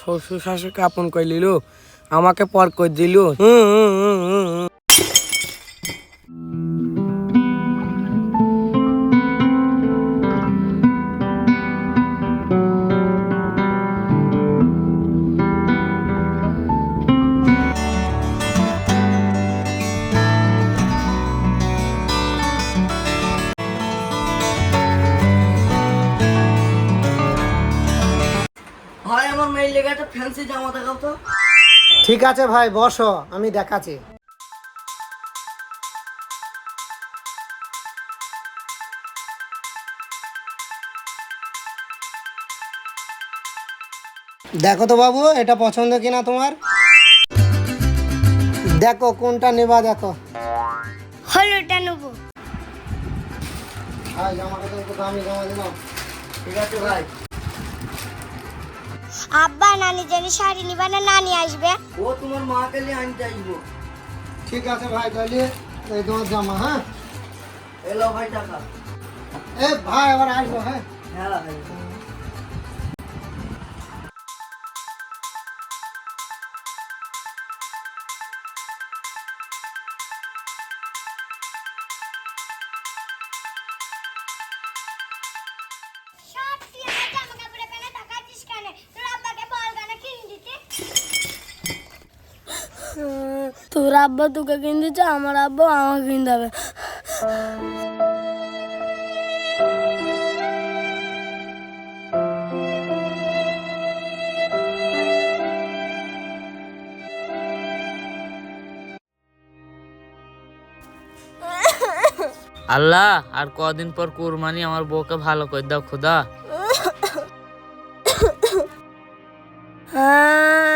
শ্বশুর শাশুড়িকে আপন করে নিল আমাকে পর করে দিল। হুম, হুম, হুম, ফ্যান্সি জামা দেখাও তো। ঠিক আছে ভাই বসো আমি দেখাচ্ছি। দেখো তো বাবু এটা পছন্দ কিনা তোমার? দেখো কোনটা নেবা দেখো। হলুদটা নেব। ভাই জামাটা তো একটু দামি জামা দিলাম ঠিক আছে ভাই। আব্বা নানি জেনে শাড়ি নিবা না নানি আসবে। ও তোমার মাকে নিয়ে আনতে আসব ঠিক আছে ভাই তাহলে এই তোমার জামা হ্যাঁ? এলো ভাই টাকা। এ ভাই আবার আসব হ্যাঁ? হ্যাঁ ভাই। তোর আব্বা তোকে কিনে দিচ্ছে আমার আব্বা আমাকে কিনে দেবে আল্লাহ আর কদিন পর কুরবানি আমার বউকে ভালো করে দাও খোদা। হ্যাঁ,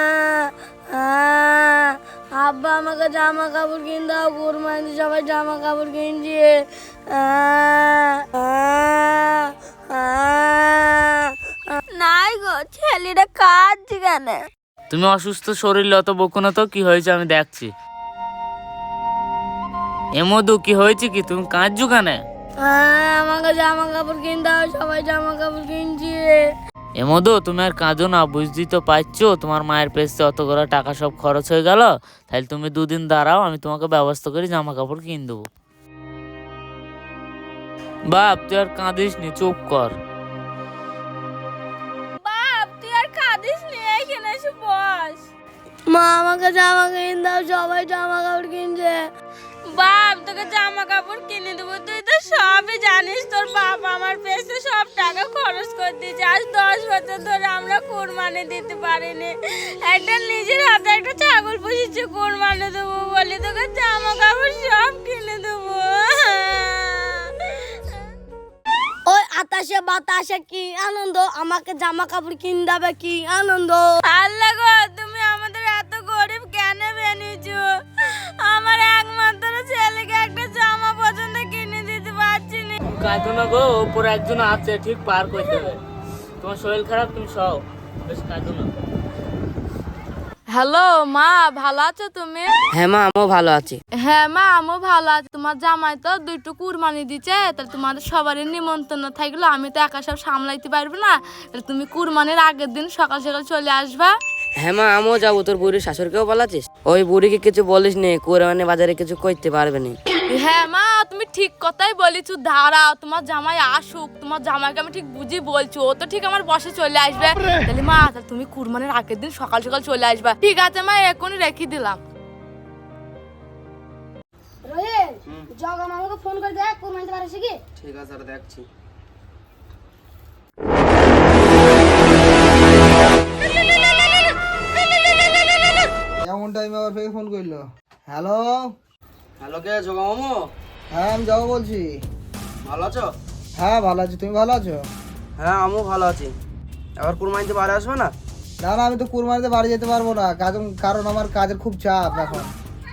আব্বা আমাকে জামা কাপড় কিনে দাও কুরবানি সবাই জামা কাপড় কিনছি। নাই গো ছেলেটা কাঁদছে কেন? তুমি অসুস্থ শরীর অত বকো না তো কি হয়েছে আমি দেখছি। এ মধু কি হয়েছে কি? তুমি কাঁদছো কেন? হ্যাঁ আমাকে জামা কাপড় কিনে দাও সবাই জামা কাপড় কিনছি। এ মধু তুমি আর কাঁদো না বুঝতেই তো পারছ তোমার মায়ের পেছতে অত করে টাকা সব খরচ হয়ে গেল তাহলে তুমি দুদিন দাঁড়াও আমি তোমাকে ব্যবস্থা করে জামা কাপড় কিনে দেবো। বাপ তুই আর কাঁদিস নি চুপ কর। বাপ তুই আর কাঁদিস নি এখানে এসে বস। মা আমাকে জামা কিনে দাও সবাই জামা কাপড় কিনছে। বাপ তোকে জামা কাপড় কিনে দেবো তুই তো সবই জানিস তোর বাপ আমার পেছনে সব টাকা খরচ করে দিয়েছে। আজ দশ বছর ধরে আমরা কোরবানি দিতে পারিনি। একটা নিজের হাতে একটা ছাগল পুষেছে কোরবানি দেবো বলে তোকে জামা কাপড় সব কিনে দেবো। ওই আতাশে বাতাসে কি আনন্দ? আমাকে জামা কাপড় কিনে দেবে কি আনন্দ? আল্লাহ কাঁদো না গো ওপরে একজন আছে ঠিক পার করে দেবে তোমার শরীর খারাপ তুমি সও বেশ কাঁদো না। হ্যালো মা ভালো আছো তুমি? হ্যাঁ মা আমিও ভালো আছি। হ্যাঁ মা আমিও ভালো আছি। তোমার জামাই তো দুইটো কুরবানি দিচ্ছে তাহলে তোমাদের সবারই নিমন্ত্রণ থাকল। আমি তো একা সব সামলাইতে পারব না। তাহলে তুমি কুরবানির আগের দিন সকাল সকাল চলে আসবা। হ্যাঁ মা আমিও যাব। তোর বুড়ির শাশুড়কেও বলাছিস? ওই বুড়িকে কিছু বলিস নে কোরবানি বাজারে কিছু করতে পারবে না। হ্যাঁ মা তুমি ঠিক কথাই বলিছ। দাঁড়াও তোমার জামাই আসুক তোমার জামাইকে আমি ঠিক বুঝি বলছি ও তো ঠিক আমার বসে চলে আসবে। তাহলে মা তাহলে তুমি কুরবানির আগের দিন সকাল সকাল চলে আসবা। ঠিক আছে মা এখনই রেখে দিলাম। রোহিত জগা মামাকে ফোন করে দেখ কোরবানিতে পারিস কি? ঠিক আছে দেখছি। এমন টাইমে আবার ফোন করল। হ্যালো? হ্যালো কে জগা মামু? হ্যাঁ আমি যাব বলছি। ভালো আছো? হ্যাঁ ভালো আছি। তুমি ভালো আছো? হ্যাঁ আমিও ভালো আছি। এবার কুরবানিতে বাইরে আসবে না? না না আমি তো কুরবানিতে বাড়ি যেতে পারব না। কারণ কারণ আমার কাজের খুব চাপ এখন।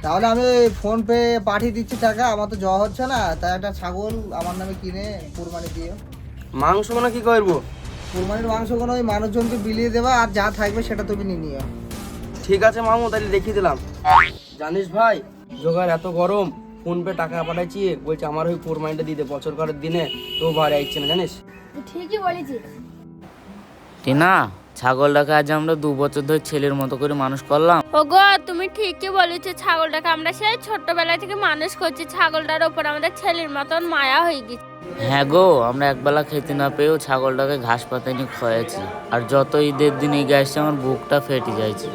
তাহলে আমি ফোন পে পাঠিয়ে দিচ্ছি টাকা। আমার তো জ্বর হচ্ছে না তাই একটা ছাগল আমার নামে কিনে কুরবানি দিয়ে মাংস মানে কি করব? কুরবানির মাংসগুলো ওই মানুষজনকে বিলিয়ে দেবা আর যা থাকবে সেটা তুমি নিয়ে নিও। ঠিক আছে মামু তাহলে দেখিয়ে দিলাম। জানিস ভাই জোগাড় এত গরম। ফোন পে টাকা পাঠাইছি বলছে আমার ওই কোরবানিটা দিতে বছর করের দিনে তো বাড়ি আসছে না জানিস? ঠিকই বলেছিস টিনা ছাগলটাকে আজ আমরা দু বছর ধরে ছেলের মতো করে মানুষ করলাম। ওগো তুমি ঠিকই বলেছ ছাগলটাকে আমরা সেই ছোট্টবেলা থেকে মানুষ করছি ছাগলটার ওপর আমাদের ছেলের মতন মায়া হয়ে গেছে। হ্যাঁ গো আমরা একবেলা খেতে না পেয়েও ছাগলটাকে ঘাস পাতা নিয়ে খয়েছি আর যত ঈদের দিন এগিয়ে আসছে আমার বুকটা ফেটে যাইছে।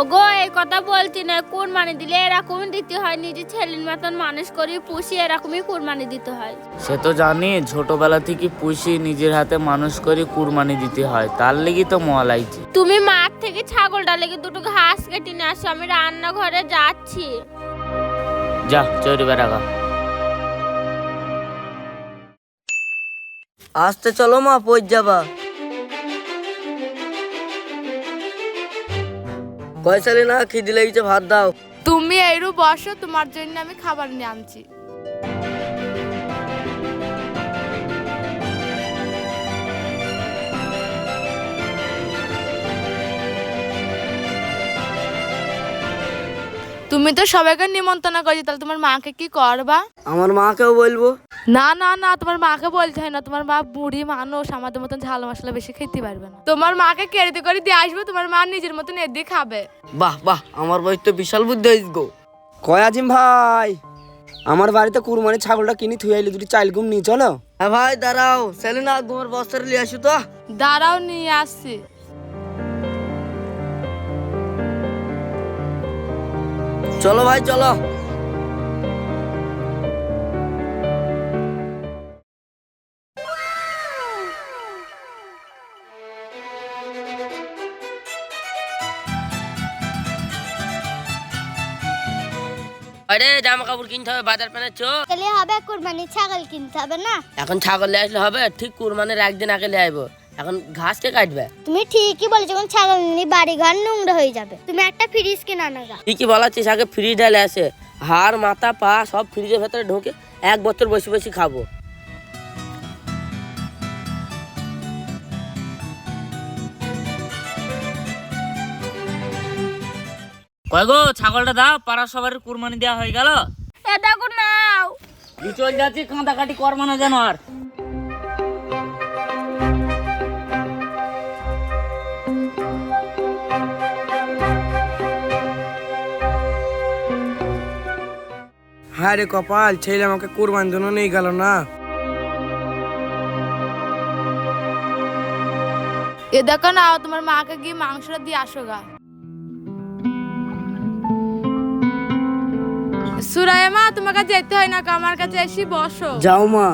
ওগো এই কথা বলছি না কুরবানি দিলে এরকম দিতে হয় নিজের ছেলের মতন মানুষ করি পুষি এরকমই কুরবানি দিতে হয়। সে তো জানি ছোটবেলা থেকে পুষি নিজের হাতে মানুষ করে কুরবানি দিতে হয় তার লেগে তো মহা লাগছে তুমি মাঠ থেকে ছাগলটা লেগে দুটো ঘাস কেটে নিয়ে আসো আমি রান্নাঘরে যাচ্ছি। যা চৈরি বেড়াগা আসতে চলো মা পৌঁছ যাবা পয়সা না খিদি লেগেছে ভাত দাও? তুমি এইরূপ বসো, তোমার জন্য আমি খাবার নিয়ে আনছি। তুমি তো সবাইকে নিমন্ত্রণ করেছি তাহলে তোমার মাকে কি করবা? আমার মাকেও বলব। না না না তোমার মাকে বলতে হয় না তোমার মা বুড়ি মানুষ আমাদের মতন ঝাল মশলা বেশি খেতে পারবে না। তোমার মাকে কেড়ে করে দিয়ে আসবে তোমার মা নিজের মতন এদি খাবে। বাহ বাহ আমার বয়স তো বিশাল বুদ্ধি হয়েছে গো। কয় আজিম ভাই আমার বাড়িতে কুরবানি ছাগলটা কিনি থুই আইলি দুটি চাইল গুম নিয়ে চলো। হ্যাঁ ভাই দাঁড়াও সেলিনা তোমার বস্তাটা নিয়ে আসো তো। দাঁড়াও নিয়ে আসছি। চলো ভাই চলো। আরে জামা কাপড় কিনতে হবে বাজার পেনে চো হবে কুরবানি ছাগল কিনতে হবে না? এখন ছাগল নিয়ে আসলে হবে ঠিক কুরবানির একদিন আগে নিয়ে আইবো এখন ঘাস কে কাটবে? তুমি ঠিকই বলেছ যখন ছাগল নিয়ে বাড়ি ঘর নোংরা হয়ে যাবে। তুমি একটা ফ্রিজ কিনা না গা। ঠিকই বলাচ্ছিস আগে ফ্রিজ ঢালে আসে। হাড় মাথা পা সব ফ্রিজের ভেতরে ঢোকে এক বছর বসে বসে খাব। কয় গো ছাগলটা দাও পাড়া সবার কুরবানি দেওয়া হয়ে গেল। এ দেখো নাও। চল যাচ্ছি কাঁদাকাটি করব না যেন আর। হায় রে কপাল ছেলে আমাকে কুরবান জন্য নিয়ে গেল না। এ দেখো না তোমার মাকে গিয়ে মাংসটা দিয়ে আসো গা। সুরায় মা তোমার কাছে যেতে হয় না গো, আমার কাছে এসে বসো। যাও মা।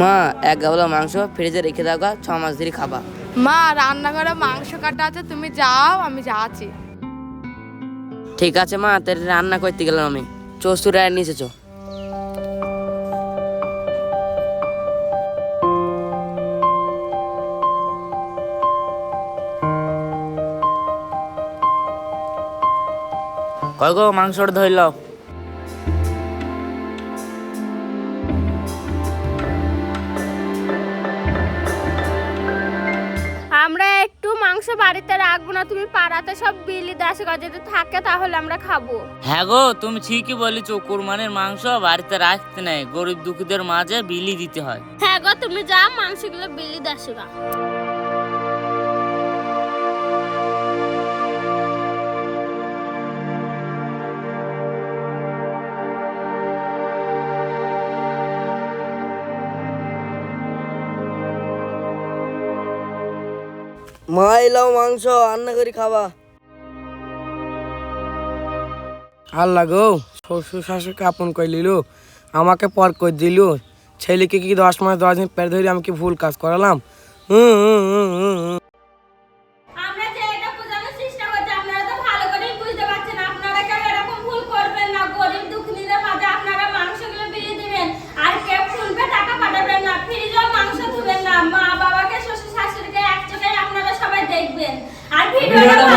মা এক গাবলা মাংস ফ্রিজে রেখে দাও গা ছ মাস ধরে খাবা। মা রান্নাঘরে মাংস কাটা আছে তুমি যাও আমি যাচ্ছি। ঠিক আছে, মা তোর রান্না করতে গেলাম আমি। চসুর আর নিচে চো। কয় গো, মাংসটা ধরল মাংস বাড়িতে রাখব না তুমি পাড়াতে সব বিলি দাসে যদি থাকে তাহলে আমরা খাব। হ্যাঁ গো তুমি ঠিকই বলেছ কুরবানির মাংস বাড়িতে রাখতে নেই গরিব দুঃখীদের মাঝে বিলি দিতে হয়। হ্যাঁ গো তুমি যা মাংসগুলো বিলি দাস মা এলাও মাংস রান্না করে খাবা। আল্লাহ গো, শ্বশুর শাশুকে আপন করে নিল, আমাকে পর করে দিল। ছেলেকে কি দশ মাস দশ দিন পেরে ধরে আমি কি ভুল কাজ করালাম? হুম হুম হুম। Yeah.